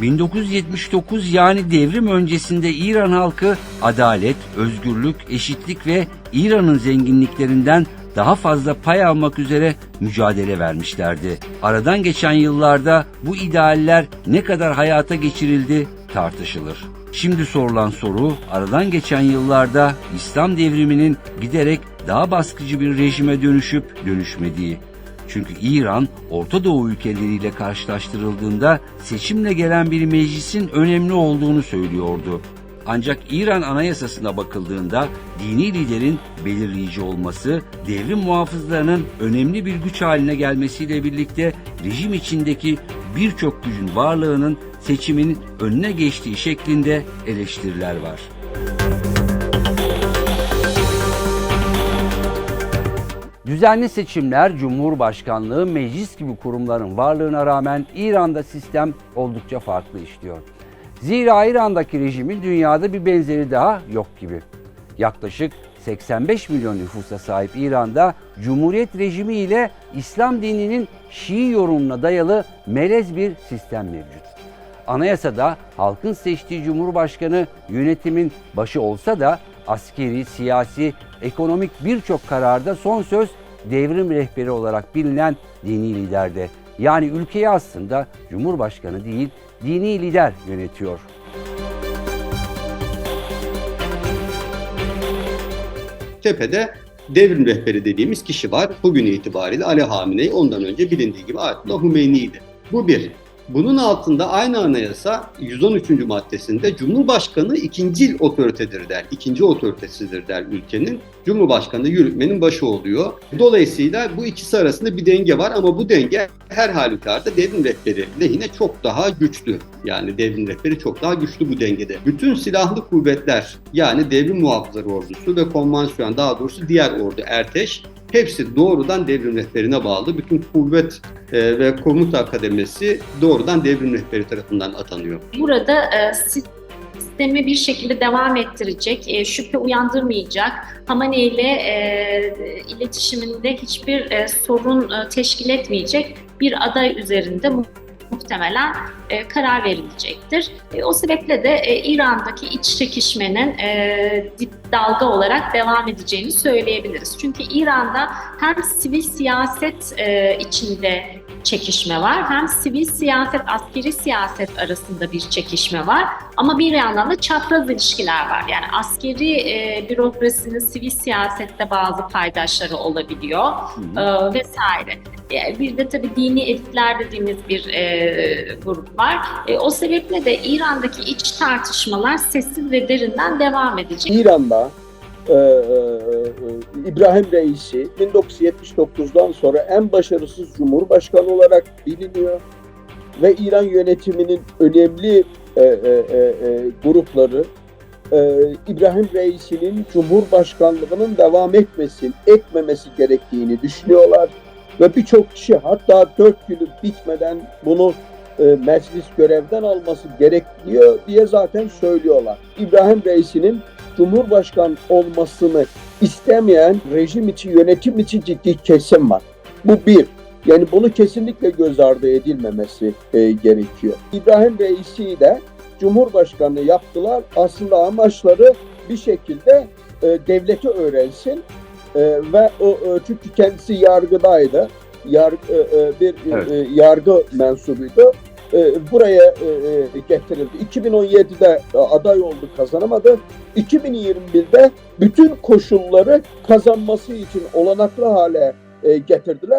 1979 yani devrim öncesinde İran halkı adalet, özgürlük, eşitlik ve İran'ın zenginliklerinden daha fazla pay almak üzere mücadele vermişlerdi. Aradan geçen yıllarda bu idealler ne kadar hayata geçirildi tartışılır. Şimdi sorulan soru aradan geçen yıllarda İslam devriminin giderek daha baskıcı bir rejime dönüşüp dönüşmediği. Çünkü İran, Orta Doğu ülkeleriyle karşılaştırıldığında seçimle gelen bir meclisin önemli olduğunu söylüyordu. Ancak İran anayasasına bakıldığında dini liderin belirleyici olması, devrim muhafızlarının önemli bir güç haline gelmesiyle birlikte rejim içindeki birçok gücün varlığının seçimin önüne geçtiği şeklinde eleştiriler var. Düzenli seçimler, cumhurbaşkanlığı, meclis gibi kurumların varlığına rağmen İran'da sistem oldukça farklı işliyor. Zira İran'daki rejimin dünyada bir benzeri daha yok gibi. Yaklaşık 85 milyon nüfusa sahip İran'da Cumhuriyet rejimi ile İslam dininin Şii yorumuna dayalı melez bir sistem mevcut. Anayasada halkın seçtiği cumhurbaşkanı yönetimin başı olsa da askeri, siyasi, ekonomik birçok kararda son söz devrim rehberi olarak bilinen dini liderde. Yani ülkeyi aslında cumhurbaşkanı değil, dini lider yönetiyor. Tepede devrim rehberi dediğimiz kişi var. Bugün itibariyle Ali Hamenei ondan önce bilindiği gibi Ayetullah Hümeyni'ydi. Bu bir. Bunun altında aynı anayasa 113. maddesinde Cumhurbaşkanı ikincil otoritedir der. İkinci otoritesidir der ülkenin. Cumhurbaşkanı yürütmenin başı oluyor. Dolayısıyla bu ikisi arasında bir denge var ama bu denge her halükarda devrim rehberi lehine çok daha güçlü. Yani devrim rehberi çok daha güçlü bu dengede. Bütün silahlı kuvvetler yani devrim muhafızları ordusu ve konvansiyon daha doğrusu diğer ordu Erteş hepsi doğrudan devrim rehberine bağlı. Bütün kuvvet e, ve komuta akademisi doğrudan devrim rehberi tarafından atanıyor. Burada e, sistemi bir şekilde devam ettirecek, e, şüphe uyandırmayacak, Hamane ile iletişiminde hiçbir sorun teşkil etmeyecek bir aday üzerinde mu- muhtemelen e, karar verilecektir. E, o sebeple de e, İran'daki iç çekişmenin e, dip dalga olarak devam edeceğini söyleyebiliriz. Çünkü İran'da hem sivil siyaset e, içinde çekişme var. Hem sivil siyaset, askeri siyaset arasında bir çekişme var. Ama bir yandan da çapraz ilişkiler var. Yani askeri e, bürokrasinin sivil siyasette bazı paydaşları olabiliyor e, vesaire. E, bir de tabii dini elitler dediğimiz bir e, grup var. E, o sebeple de İran'daki iç tartışmalar sessiz ve derinden devam edecek. İran'da e, e, İbrahim Reisi 1979'dan sonra en başarısız cumhurbaşkanı olarak biliniyor ve İran yönetiminin önemli e, e, e, e, grupları e, İbrahim Reisi'nin cumhurbaşkanlığının devam etmesin, etmemesi gerektiğini düşünüyorlar ve birçok kişi hatta dört günü bitmeden bunu e, meclis görevden alması gerekiyor diye zaten söylüyorlar. İbrahim Reisi'nin Cumhurbaşkan olmasını istemeyen rejim içi, yönetim içi ciddi kesim var. Bu bir. Yani bunu kesinlikle göz ardı edilmemesi e, gerekiyor. İbrahim Reisi de Cumhurbaşkanı yaptılar. Aslında amaçları bir şekilde e, devleti öğrensin e, ve o e, çünkü kendisi yargıdaydı. Yargı, e, e, bir Evet. e, yargı mensubuydu. E, buraya e, e, getirildi. 2017'de e, aday oldu, kazanamadı. 2021'de bütün koşulları kazanması için olanaklı hale e, getirdiler.